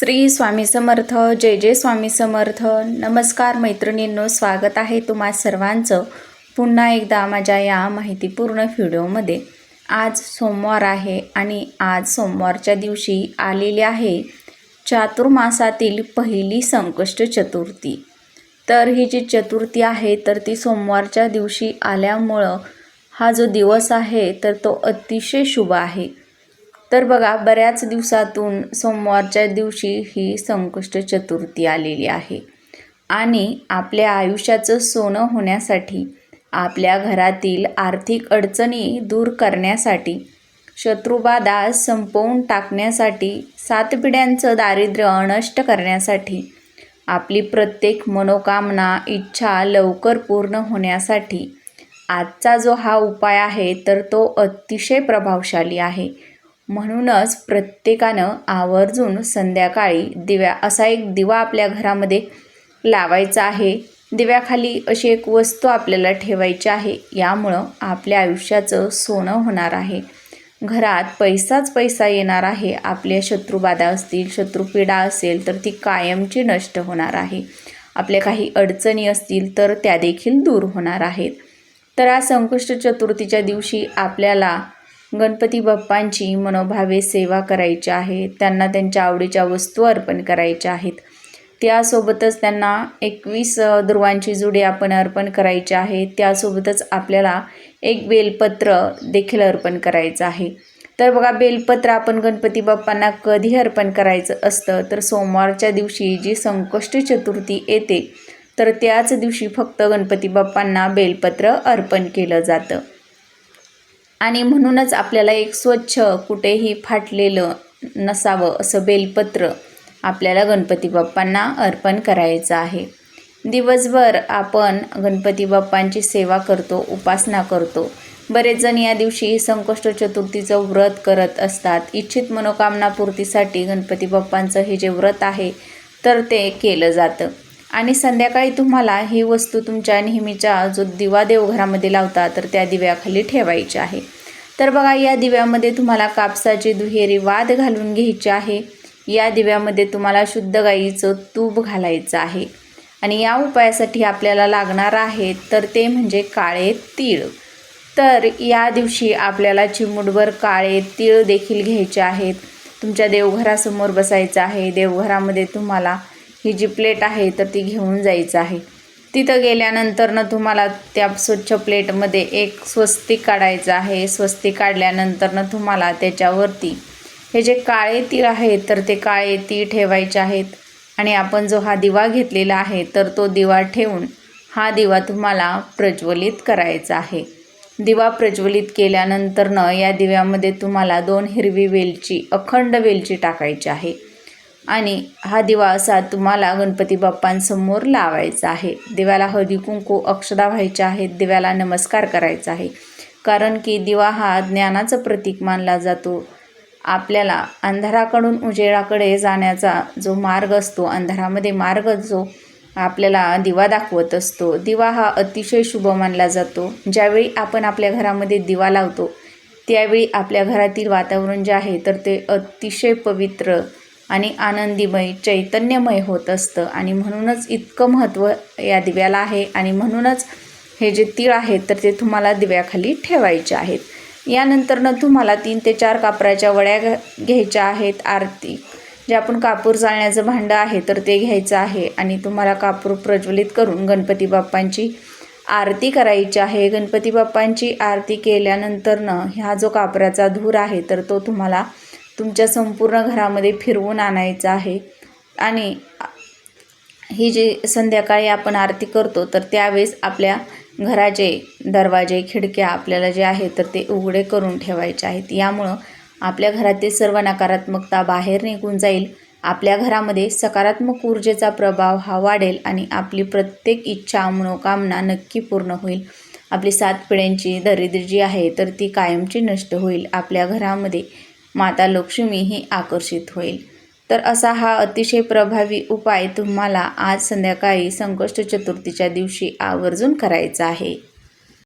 श्री स्वामी समर्थ जय जय स्वामी समर्थ. नमस्कार मैत्रिणींनो स्वागत आहे तुम्हा सर्वांचं पुन्हा एकदा माझ्या या माहितीपूर्ण व्हिडिओमध्ये. आज सोमवार आहे आणि आज सोमवारच्या दिवशी आलेली आहे चातुर्मासातील पहिली संकष्ट चतुर्थी. तर ही जी चतुर्थी आहे तर ती सोमवारच्या दिवशी आल्यामुळं हा जो दिवस आहे तर तो अतिशय शुभ आहे. तर बघा बऱ्याच दिवसातून सोमवारच्या दिवशी ही संकष्ट चतुर्थी आलेली आहे. आणि आपल्या आयुष्याचं सोनं होण्यासाठी आपल्या घरातील आर्थिक अडचणी दूर करण्यासाठी शत्रुबाधा संपवून टाकण्यासाठी सात पिढ्यांचं दारिद्र्य अनष्ट करण्यासाठी आपली प्रत्येक मनोकामना इच्छा लवकर पूर्ण होण्यासाठी आजचा जो हा उपाय आहे तर तो अतिशय प्रभावशाली आहे. म्हणूनच प्रत्येकानं आवर्जून संध्याकाळी दिव्या असा एक दिवा आपल्या घरामध्ये लावायचा आहे. दिव्याखाली अशी एक वस्तू आपल्याला ठेवायची आहे. यामुळं आपल्या आयुष्याचं सोनं होणार आहे. घरात पैसाच पैसा येणार आहे. आपल्या शत्रुबाधा असतील शत्रुपीडा असेल तर ती कायमची नष्ट होणार आहे. आपल्या काही अडचणी असतील तर त्या देखील दूर होणार आहेत. तर आज संकष्ट चतुर्थीच्या दिवशी आपल्याला गणपती बाप्पांची मनोभावे सेवा करायची आहे त्यांना त्यांच्या आवडीच्या वस्तू अर्पण करायच्या आहेत. त्यासोबतच त्यांना एकवीस ध्रुवांची जुडी आपण अर्पण करायची आहे त्यासोबतच आपल्याला एक बेलपत्र देखील अर्पण करायचं आहे. तर बघा बेलपत्र आपण गणपती बाप्पांना कधी अर्पण करायचं असतं? तर सोमवारच्या दिवशी जी संकष्ट चतुर्थी येते तर त्याच दिवशी फक्त गणपती बाप्पांना बेलपत्र अर्पण केलं जातं. आणि म्हणूनच आपल्याला एक स्वच्छ कुठेही फाटलेलं नसावं असं बेलपत्र आपल्याला गणपती बाप्पांना अर्पण करायचं आहे. दिवसभर आपण गणपती बाप्पांची सेवा करतो उपासना करतो. बरेच जण या दिवशी संकष्ट चतुर्थीचं व्रत करत असतात. इच्छित मनोकामना पूर्तीसाठी गणपती बाप्पांचं हे जे व्रत आहे तर ते केलं जातं. आणि संध्याकाळी तुम्हाला ही वस्तू तुमच्या नेहमीच्या जो दिवा देवघरामध्ये लावता तर त्या दिव्याखाली ठेवायची आहे. तर बघा या दिव्यामध्ये तुम्हाला कापसाची दुहेरी वाद घालून घ्यायची आहे. या दिव्यामध्ये तुम्हाला शुद्ध गाईचं तूप घालायचं आहे. आणि या उपायासाठी आपल्याला लागणार आहे तर ते म्हणजे काळे तीळ. तर या दिवशी आपल्याला चिमुटभर काळे तीळ देखील घ्यायचे आहेत. तुमच्या देवघरासमोर बसायचं आहे. देवघरामध्ये तुम्हाला ही जी प्लेट आहे तर ती घेऊन जायचं आहे. तिथं गेल्यानंतरनं तुम्हाला त्या स्वच्छ प्लेटमध्ये एक स्वस्तिक काढायचं आहे. स्वस्तिक काढल्यानंतरनं तुम्हाला त्याच्यावरती हे जे काळे तीळ आहेत तर ते काळे तीळ ठेवायचे आहेत. आणि आपण जो हा दिवा घेतलेला आहे तर तो दिवा ठेवून हा दिवा तुम्हाला प्रज्वलित करायचा आहे. दिवा प्रज्वलित केल्यानंतरनं या दिव्यामध्ये तुम्हाला दोन हिरवी वेलची अखंड वेलची टाकायची आहे. आणि हा दिवा असा तुम्हाला गणपती बाप्पांसमोर लावायचा आहे. दिव्याला हळदी कुंकू अक्षदा व्हायच्या आहेत. दिव्याला नमस्कार करायचा आहे. कारण की दिवा हा ज्ञानाचं प्रतीक मानला जातो. आपल्याला अंधाराकडून उजेडाकडे जाण्याचा जो मार्ग असतो अंधारामध्ये मार्ग जो आपल्याला दिवा दाखवत असतो दिवा हा अतिशय शुभ मानला जातो. ज्यावेळी आपण आपल्या घरामध्ये दिवा लावतो त्यावेळी आपल्या घरातील वातावरण जे आहे तर ते अतिशय पवित्र आणि आनंदीमय चैतन्यमय होत असतं. आणि म्हणूनच इतकं महत्त्व या दिव्याला आहे. आणि म्हणूनच हे जे तीळ आहेत तर ते तुम्हाला दिव्याखाली ठेवायचे आहेत. यानंतरनं तुम्हाला तीन ते चार कापराच्या वड्या घ्यायच्या आहेत. आरती जे आपण कापूर जाळण्याचं भांडं आहे तर ते घ्यायचं आहे. आणि तुम्हाला कापूर प्रज्वलित करून गणपती बाप्पांची आरती करायची आहे. गणपती बाप्पांची आरती केल्यानंतरनं ह्या जो कापराचा धूर आहे तर तो तुम्हाला तुमच्या संपूर्ण घरामध्ये फिरवून आणायचं आहे. आणि ही जी संध्याकाळी आपण आरती करतो तर त्यावेळेस आपल्या घराचे दरवाजे खिडक्या आपल्याला जे आहे तर ते उघडे करून ठेवायचे आहेत. यामुळं आपल्या घरातील सर्व नकारात्मकता बाहेर निघून जाईल. आपल्या घरामध्ये सकारात्मक ऊर्जेचा प्रभाव हा वाढेल आणि आपली प्रत्येक इच्छा मनोकामना नक्की पूर्ण होईल. आपली सात पिढ्यांची दरिद्री जी आहे तर ती कायमची नष्ट होईल. आपल्या घरामध्ये माता लक्ष्मी ही आकर्षित होईल. तर असा हा अतिशय प्रभावी उपाय तुम्हाला आज संध्याकाळी संकष्ट चतुर्थीच्या दिवशी आवर्जून करायचा आहे.